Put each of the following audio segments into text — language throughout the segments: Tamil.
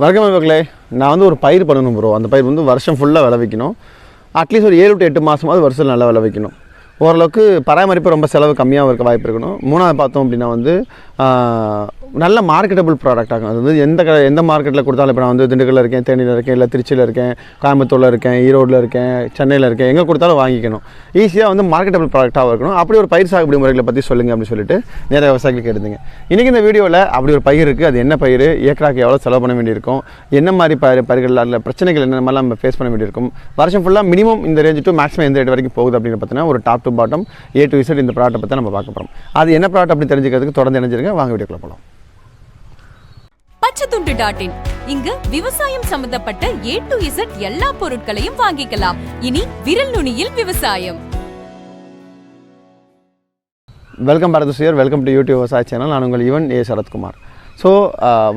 வணக்கம் நண்பர்களே. நான் வந்து ஒரு பயிர் பண்ணணும் ப்ரோ அந்த பயிர் வந்து வருஷம் ஃபுல்லாக விளைவிக்கணும். அட்லீஸ்ட் ஒரு ஏழு டு எட்டு மாதமாவது வருஷத்தில் நல்லா விளைவிக்கணும். ஓரளவுக்கு பராமரிப்பு ரொம்ப செலவு கம்மியாக இருக்க வாய்ப்பு இருக்கணும். மூணாவது பார்த்தோம் அப்படின்னா வந்து நல்ல மார்க்கெட்டபிள் ப்ராடக்ட் ஆகும். அது வந்து எந்த எந்த மார்க்கெட்டில் கொடுத்தாலும் இப்போ நான் வந்து திண்டுக்கல்ல இருக்கேன் தேனியில் இருக்கேன் இல்லை திருச்சியில் இருக்கேன் கோயம்புத்தூரில் இருக்கேன் ஈரோட்டில் இருக்கேன் சென்னையில் இருக்கேன் எங்கே கொடுத்தாலும் வாங்கிக்கணும். ஈஸியாக வந்து மார்க்கெட்டபிள் ப்ராடக்டாக இருக்கணும். அப்படி ஒரு பயிர் சாகுபடி முறைகளை பற்றி சொல்லுங்கள் அப்படின்னு சொல்லிட்டு நிறைய விவசாயிகளுக்கு எடுத்துங்க. இன்றைக்கி இந்த வீடியோவில் அப்படி ஒரு பயிர் இருக்குது அது என்ன பயிர்? ஏக்கராக்கு எவ்வளோ செலவு பண்ண வேண்டியிருக்கும்? என்ன மாதிரி பயிர் பயிர்கள் அதில் பிரச்சனைகள் என்ன மாதிரிலாம் நம்ம ஃபேஸ் பண்ண வேண்டியிருக்கும்? வருஷம் ஃபுல்லாக மினிமம் இந்த ரேஞ்சு டு மேக்ஸிமம் எந்த ரேட் வரைக்கும் போகுது அப்படின்னு பார்த்தீங்கன்னா ஒரு top to bottom A to Z இந்த ப்ராடக்ட்டை பற்றி நம்ம பார்க்க போகிறோம் அது என்ன ப்ராடக்ட் அப்படி தெரிஞ்சுக்கிறதுக்கு தொடர்ந்து இணைஞ்சிருங்க. வாங்க வீடியோக்குள்ள போகலாம் பச்சைத்துண்டு டாட் இன் இங்கு விவசாயம் சம்பந்தப்பட்ட ஏ டு இசட் எல்லா பொருட்களையும் வாங்கிக்கலாம். இனி விரல் நுனியில் விவசாயம். வெல்கம் பாரத சுயர் வெல்கம் டு யூடியூப் விவசாய சேனல் நான் உங்கள் யுவன் ஏ சரத்குமார் ஸோ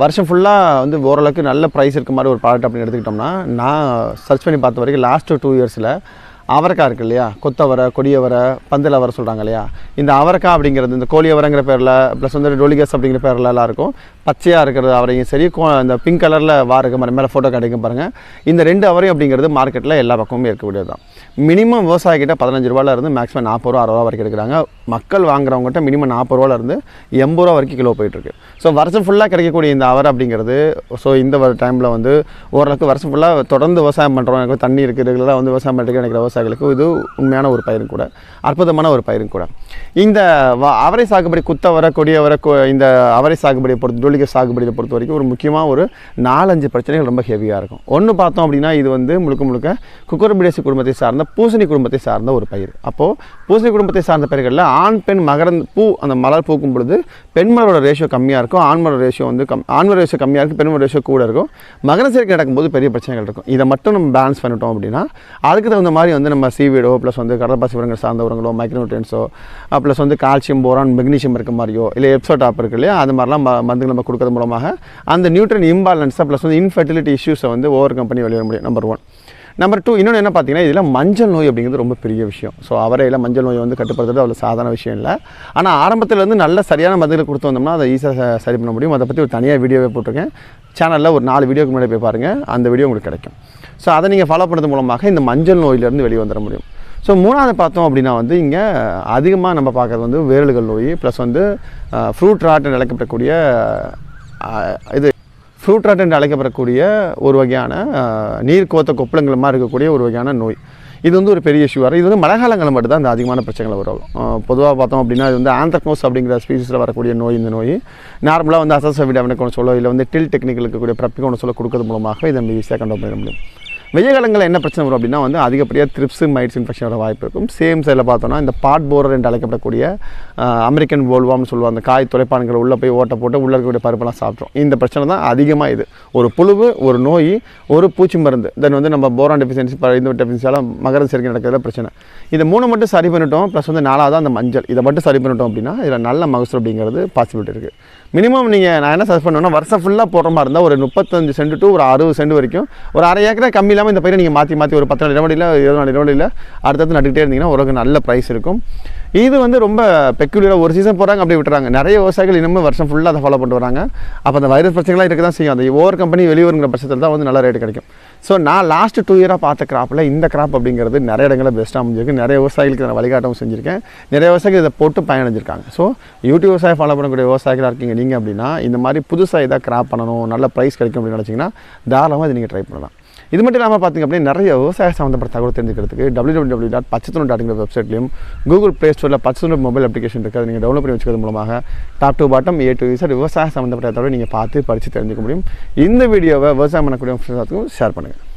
வருஷம் ஃபுல்லாக வந்து ஓரளவுக்கு நல்ல ப்ரைஸ் இருக்க மாதிரி ஒரு ப்ராடக்ட் அப்படின்னு எடுத்துக்கிட்டோம்னா நான் சர்ச் பண்ணி பார்த்த வரைக்கும் லாஸ்ட் டூ இயர்ஸில் அவரைக்காய் இருக்கு இல்லையா? கொத்தவரை கொடியவரை பந்தல் அவரை சொல்கிறாங்க இல்லையா? இந்த அவரைக்காய் அப்படிங்கிறது இந்த கோழி அவரைங்கிற பேரில் ப்ளஸ் வந்து டோலிகஸ் அப்படிங்கிற பேரில் எல்லாம் இருக்கும். பச்சையாக இருக்கிறது அவரையும் சரி கோ- இந்த பிங்க் கலரில் வாருக்கு மாதிரி மேலே ஃபோட்டோ கிடைக்கும் பாருங்கள் இந்த ரெண்டு அவரையும் அப்படிங்கிறது மார்க்கெட்டில் எல்லா பக்கமும் இருக்கக்கூடியது தான் மினிமம் விவசாயிக்கிட்ட பதினஞ்சு ரூபால இருந்து மேக்ஸிமம் நாற்பது ரூபா அறுபது ரூபா வரைக்கும் எடுக்கிறாங்க. மக்கள் வாங்குறவங்ககிட்ட மினிமம் நாற்பது ரூபாலேருந்து எண்பது ரூபா வரைக்கும் கிலோ போயிட்டுருக்கு ஸோ வருஷம் ஃபுல்லாக கிடைக்கக்கூடிய இந்த அவரை அப்படிங்கிறது ஸோ இந்த டைமில் வந்து ஓரளவுக்கு வருஷம் ஃபுல்லாக தொடர்ந்து விவசாயம் பண்ணுறோம் தண்ணி இருக்குது ரெகுலராக வந்து விவசாயம் பண்ணுறதுக்கு நினைக்கிற விவசாயிகளுக்கு இது உண்மையான ஒரு பயிரும் கூட. அற்புதமான ஒரு பயிரும் கூட. இந்த அவரை சாகுபடி குத்தவரை கொடியவரை கொ- இந்த அவரை சாகுபடியை பொறுத்து டொலிக சாகுபடியை பொறுத்த வரைக்கும் ஒரு முக்கியமாக ஒரு நாலஞ்சு பிரச்சனைகள் ரொம்ப ஹெவியாக இருக்கும். ஒன்று பார்த்தோம் அப்படின்னா இது வந்து முழுக்க முழுக்க குக்கரபிடேசி குடும்பத்தை சார்ந்த பூசணி குடும்பத்தை சார்ந்த ஒரு பயிர். அப்போது பூசணி குடும்பத்தை சார்ந்த பயிர்களில் ஆண் பெண் மகரந்த பூ அந்த மலர் பூக்கும் பொழுது பெண்மலரோட ரேஷியோ கம்மியாக இருக்கும் ஆண்மலர் ரேஷியோ வந்து கம் ஆண்மலர் ரேஷியோ கம்மியாக இருக்கும் பெண்மலர் ரேஷியோ கூட இருக்கும். மகர சேர்க்கை நடக்கும்போது பெரிய பிரச்சனைகள் இருக்கும். இதை மட்டும் நம்ம பேலன்ஸ் பண்ணிட்டோம் அப்படின்னா அதுக்கு தகுந்த மாதிரி வந்து நம்ம சீவீடோ ப்ளஸ் வந்து கடற்பாசி உரங்கள் சார்ந்த உரங்களோ மைக்ரோட்ரியன்ஸோ ப்ளஸ் வந்து கால்சியம் போரான் மெக்னீஷியம் இருக்க மாதிரியோ இல்லை எப்சோடாப் இருக்கு இல்லையா அது மாதிரிலாம் ம- மருந்துகள் நம்ம கொடுக்கறது மூலமாக அந்த நியூட்ரன் இம்பாலன்ஸை ப்ளஸ் வந்து இன்ஃபர்டிலிட்டி இஷ்யூஸை வந்து ஓவர் கம் பண்ணி வெளியே முடியும் நம்பர் ஒன் நம்பர் டூ இன்னொன்று என்ன பார்த்தீங்கன்னா இதில் மஞ்சள் நோய் அப்படிங்கிறது ரொம்ப பெரிய விஷயம். ஸோ அவரையில் மஞ்சள் நோயை வந்து கட்டுப்படுத்துறது அவ்வளோ சாதாரண விஷயம் இல்லை. ஆனால் ஆரம்பத்தில் நல்ல சரியான மருந்துகளை கொடுத்து வந்தோம்னா அதை ஈஸியாக சரி பண்ண முடியும். அதை பற்றி ஒரு தனியாக வீடியோவே போட்டிருக்கேன். சேனலில் ஒரு நாலு வீடியோக்கு முன்னாடி போய் பாருங்கள் அந்த வீடியோ உங்களுக்கு கிடைக்கும். ஸோ அதை நீங்கள் ஃபாலோ பண்ணுறது மூலமாக இந்த மஞ்சள் நோயிலேருந்து வெளியே வந்துட முடியும். ஸோ மூணாவது பார்த்தோம் அப்படின்னா வந்து இங்கே அதிகமாக நம்ம பார்க்குறது வந்து வேரல்கள் நோய் ப்ளஸ் வந்து ஃப்ரூட் ராட் நிலைக்கப்படக்கூடிய இது ஃப்ரூட் ராட் என்று அழைக்கப்படக்கூடிய ஒரு வகையான நீர் கோத்த கொப்பளங்கள் மாதிரி இருக்கக்கூடிய ஒரு வகையான நோய். இது வந்து ஒரு பெரிய இஷ்யூ வரும் இது வந்து மழை காலங்களில் மட்டும்தான் இந்த அதிகமான பிரச்சனைகள் வரும். பொதுவாக பார்த்தோம் அப்படின்னா இது வந்து ஆந்த்ரக்னோஸ் அப்படிங்கிற ஸ்பீசிஸில் வரக்கூடிய நோய் இந்த நோய். நார்மலாக வந்து அசசவிடாவினக்கு ஒன்று சொல்ல இல்லை வந்து டில் டெக்னிக்கல் இருக்கக்கூடிய ப்ரப்பிக்கு ஒன்று சொல்ல கொடுக்கறது மூலமாக இதை நம்ம ஈஸியாக கண்ட்ரோல் பண்ணிட முடியும். வெய்ய காலங்களில் என்ன பிரச்சனை வரும் அப்படின்னா வந்து அதிகப்படியாக த்ரிப்ஸ் மைட்ஸ் இன்ஃபெக்ஷன் வர வாய்ப்பு இருக்கும். சேம் சைடில் பார்த்தோன்னா இந்த பாட் போரர் என்று அழைக்கப்படக்கூடிய அமெரிக்கன் போல்வாம்னு சொல்லுவாங்க. அந்த காய் துளைப்பான்கள் உள்ளே போய் ஓட்ட போட்டு உள்ளே இருக்கக்கூடிய பருப்பெல்லாம் சாப்பிட்றோம் இந்த பிரச்சனை தான் அதிகமாக இது. ஒரு புழுவு ஒரு நோய் ஒரு பூச்சி மருந்து. தென் வந்து நம்ம போரான் டெஃபிஷியன்சி இந்த டெஃபிஷியன்சியால் மகர சேர்க்கை நடக்கிறத பிரச்சனை. இதை மூணு மட்டும் சரி பண்ணிட்டோம். ப்ளஸ் வந்து நாலாவது அந்த மஞ்சள். இதை மட்டும் சரி பண்ணிட்டோம் அப்படின்னா இதில் நல்ல மகசூல் அப்படிங்கிறது பாசிபிலிட்டி இருக்குது மினிமம் நீங்கள் நான் என்ன சஜஸ்ட் பண்ணுவேன்னா வருஷம் ஃபுல்லாக போடுற மாதிரி இருந்தால் ஒரு முப்பத்தஞ்சு சென்ட் டு ஒரு அறுபது சென்ட் வரைக்கும் ஒரு அரை ஏக்கரை கம்மி இல்லாமல் இந்த பயிரை நீங்கள் மாற்றி மாற்றி ஒரு பத்து நாள் இடவெளியில் இருபது நாள் இடவெளியில் அடுத்தடுத்து நட்டுக்கிட்டே இருந்தீங்கன்னா ஒரு நல்ல ப்ரைஸ் இருக்கும். இது வந்து ரொம்ப பெக்குலியராக ஒரு சீசன் போகிறாங்க அப்படி விட்டுறாங்க. நிறைய விவசாயிகள் இன்னமும் வருஷம் ஃபுல்லாக அதை ஃபாலோ பண்ணிட்டு வராங்க. அப்போ அந்த வைரஸ் பிரச்சனைலாம் இருக்க தான் செய்யும். அந்த ஓவர் கம்பெனி வெளியூருங்கிற பட்சத்தில் தான் வந்து நல்ல ரேட்டு கிடைக்கும். ஸோ நான் லாஸ்ட் டூ இயராக பார்த்த கிராப்பில் இந்த கிராப் அப்படிங்கிறது நிறைய இடங்களில் பெஸ்ட்டாக அமைஞ்சிருக்கு. நிறைய விவசாயிகளுக்கு நான் வழிகாட்டவும் செஞ்சுருக்கேன். நிறைய விவசாயிகள் இதை போட்டு பயனடைஞ்சிருக்காங்க. ஸோ யூடியூப் விவசாயம் ஃபாலோ பண்ணக்கூடிய விவசாயிகளாக இருக்கீங்க நீங்கள் அப்படின்னா இந்த மாதிரி புதுசாக இதாக கிராப் பண்ணணும் நல்ல ப்ரைஸ் கிடைக்கும் அப்படின்னு நினச்சிங்கன்னா தாராளமாக இதை நீங்கள் ட்ரை பண்ணலாம். இது மட்டும் இல்லாமல் பார்த்திங்க அப்படின்னா நிறைய விவசாய சம்மந்தப்பட்ட தகவல் தெரிஞ்சுக்கிறதுக்கு W W W dot Pachathur டாட்ங்கிற வெப்சைட்லையும் கூகுள் ப்ளே ஸ்டோரில் பச்சத்தூர் மொபைல் அப்ளிகேஷன் இருக்குது அதை நீங்கள் டவுன்லோட் பண்ணி வச்சுக்கிறது மூலமாக top to bottom A to விவசாய சம்மந்தப்பட்ட தகவலை நீங்கள் பார்த்து படித்து தெரிஞ்சுக்க முடியும். இந்த வீடியோவை விவசாயம் பண்ணக்கூடிய ஃப்ரெண்ட்ஸுக்கும் ஷேர் பண்ணுங்கள்